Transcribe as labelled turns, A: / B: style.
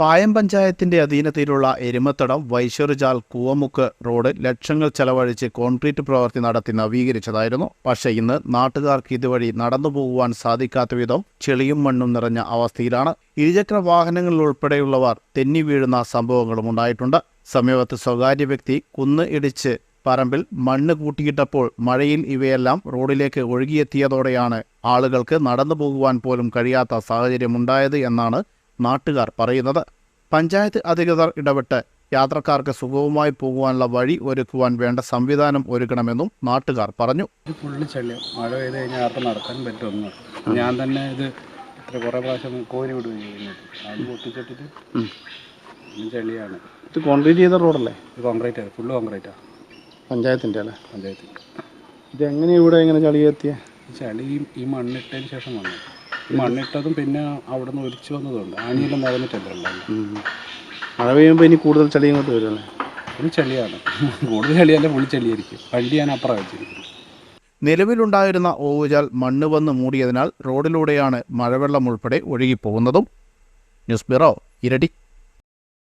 A: പായം പഞ്ചായത്തിന്റെ അധീനതയിലുള്ള എരുമത്തടം വൈശ്വർജാൽ കൂവമുക്ക് റോഡ് ലക്ഷങ്ങൾ ചെലവഴിച്ച് കോൺക്രീറ്റ് പ്രവൃത്തി നടത്തി നവീകരിച്ചതായിരുന്നു. പക്ഷേ ഇന്ന് നാട്ടുകാർക്ക് ഇതുവഴി നടന്നു പോകുവാൻ സാധിക്കാത്ത വിധം ചെളിയും മണ്ണും നിറഞ്ഞ അവസ്ഥയിലാണ്. ഇരുചക്ര വാഹനങ്ങളിൽ ഉൾപ്പെടെയുള്ളവർ തെന്നി വീഴുന്ന സംഭവങ്ങളും ഉണ്ടായിട്ടുണ്ട്. സമീപത്ത് സ്വകാര്യ വ്യക്തി കുന്ന് ഇടിച്ച് പറമ്പിൽ മണ്ണ് കൂട്ടിയിട്ടപ്പോൾ മഴയിൽ ഇവയെല്ലാം റോഡിലേക്ക് ഒഴുകിയെത്തിയതോടെയാണ് ആളുകൾക്ക് നടന്നു പോകുവാൻ പോലും കഴിയാത്ത സാഹചര്യമുണ്ടായത് എന്നാണ് നാട്ടുകാർ പറയുന്നത്. പഞ്ചായത്ത് അധികൃതർ ഇടപെട്ട് യാത്രക്കാർക്ക് സുഗമമായി പോകുവാനുള്ള വഴി ഒരുക്കുവാൻ വേണ്ട സംവിധാനം ഒരുക്കണമെന്നും നാട്ടുകാർ പറഞ്ഞു.
B: ഫുള്ള് ചെളി. മഴ പെയ്ത് കഴിഞ്ഞാൽ ആർക്കും നടക്കാൻ പറ്റുമെന്ന്. ഞാൻ തന്നെ ഇത് ഇത്ര കുറേ പ്രാവശ്യം കോരി വിടുകയും ചെയ്യുന്നത് അത് പൊട്ടിച്ചിട്ടിട്ട് ഇത് ചെളിയാണ്.
A: ഇത് കോൺക്രീറ്റ് ചെയ്ത റോഡല്ലേ?
B: ഇത് കോൺക്രീറ്റ് ആണ് ഫുള്ള് കോൺക്രീറ്റാണ്
A: പഞ്ചായത്തിന്റെ അല്ലേ?
B: പഞ്ചായത്തിന്റെ
A: ഇത് എങ്ങനെ ഇവിടെ എങ്ങനെ ചളി എത്തിയ
B: ഈ ചളി ഈ- മണ്ണിട്ടതിന് ശേഷം വന്നു. ഈ മണ്ണിട്ടതും പിന്നെ അവിടെ നിന്ന് ഒലിച്ചു വന്നതുണ്ട്. ആണിയെല്ലാം നിറഞ്ഞിട്ടല്ലേ ഉണ്ടാവുന്നത്
A: മഴ പെയ്യുമ്പോൾ ഇനി കൂടുതൽ ചളി ഇങ്ങോട്ട് വരുമല്ലേ
B: ഒരു ചെളിയാണ്. കൂടുതൽ ചെളിയല്ല പുള്ളി ചെളിയായിരിക്കും. വണ്ടി ഞാൻ അപ്പുറം വെച്ചിരിക്കുന്നത്.
A: നിലവിലുണ്ടായിരുന്ന ഓവുചാൽ മണ്ണ് വന്ന് മൂടിയതിനാൽ റോഡിലൂടെയാണ് മഴവെള്ളം ഉൾപ്പെടെ ഒഴുകിപ്പോകുന്നതും. ന്യൂസ് ബ്യൂറോ ഇരട്ടി